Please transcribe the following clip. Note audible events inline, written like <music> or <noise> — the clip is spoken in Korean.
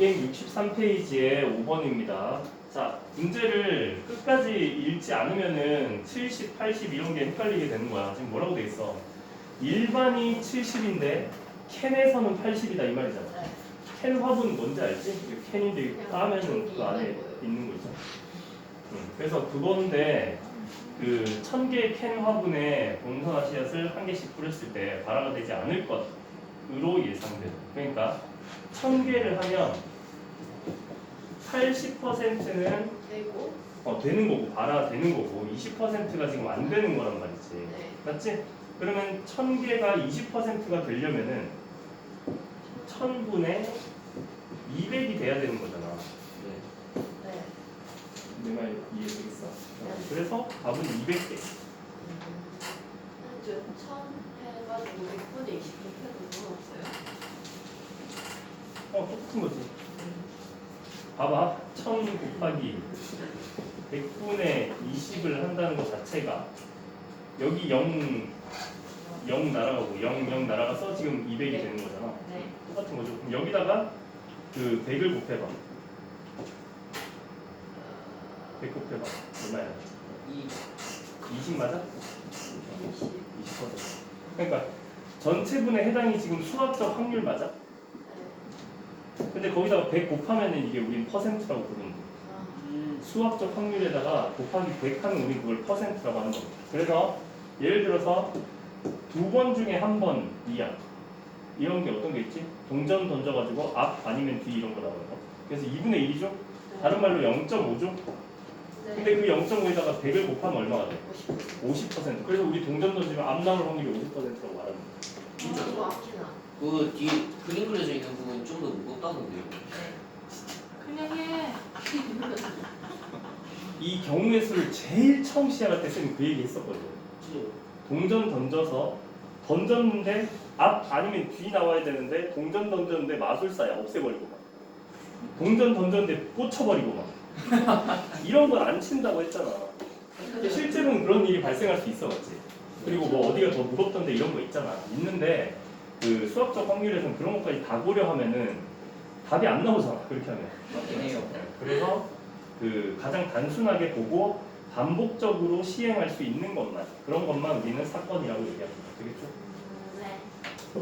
263페이지의 5번입니다. 자, 문제를 끝까지 읽지 않으면은 70, 80 이런 게 헷갈리게 되는 거야. 지금 뭐라고 돼 있어? 일반이 70인데 캔에서는 80이다 이 말이잖아. 네. 캔 화분 뭔지 알지? 이 캔인데 그냥 까면은 그 안에 있는 거 있잖아. 응, 그래서 그건데 그천 개의 캔 화분에 본선화 씨앗을 한 개씩 뿌렸을 때 발화가 되지 않을 것으로 예상돼. 그러니까 천 개를 하면 80%는 되고 어, 되는 거고 발화 되는 거고 20%가 지금 안 되는 거란 말이지. 네. 맞지? 그러면 천 개가 20%가 되려면은 천분의 200이 돼야 되는 거잖아. 네. 내 말 이해되겠어? 그래서 답은 200개. 천 해가지고 100분의 20 이렇게 해도 상관없어요? 어, 똑같은 거지. 봐봐. 1000 곱하기 100분의 20을 한다는 것 자체가 여기 0, 0 날아가고 0, 0 날아가서 지금 200이 되는 거잖아. 네. 똑같은 거죠. 그럼 여기다가 그 100을 곱해봐. 100 곱해봐. 얼마야? 20 맞아? 20. 20%. 그러니까 전체분의 해당이 지금 수학적 확률 맞아? 네. 근데 거기다가 100 곱하면은 이게 우린 퍼센트라고 부르는 거야. 아, 수학적 확률에다가 곱하기 100 하면 우리 그걸 퍼센트라고 하는 겁니다. 그래서 예를 들어서 두 번 중에 한 번 이야. 이런 게 어떤 게 있지? 동전 던져가지고 앞 아니면 뒤 이런 거 거. 그래서 2분의 1이죠? 다른 말로 0.5죠? 네. 근데 그 0.5에다가 100을 곱하면 얼마가 돼? 50. 50%. 그래서 우리 동전 던지면 앞 나올 확률이 50%라고 말하는 아끼나. 그 뒤에 그림 그려져 있는 부분 좀 더 무겁다던데요. 네. 그냥 해. <laughs> 이 경우의 수를 제일 처음 시작할 때 쌤이 그 얘기 했었거든. 동전 던져서 던졌는데 앞 아니면 뒤 나와야 되는데 동전 던졌는데 마술사야 없애버리고 막 동전 던졌는데 꽂혀버리고 막 <laughs> 이런 건 안 친다고 했잖아 근데 실제로는 그런 일이 발생할 수 있어 맞지 그리고 뭐 어디가 더 무겁던데 이런 거 있잖아 있는데 그 수학적 확률에서는 그런 것까지 다 고려하면은 답이 안 나오잖아 그렇게 하면 맞긴 해요. 그래서 그 가장 단순하게 보고 반복적으로 시행할 수 있는 것만 그런 것만 우리는 사건이라고 얘기합니다. 되겠죠?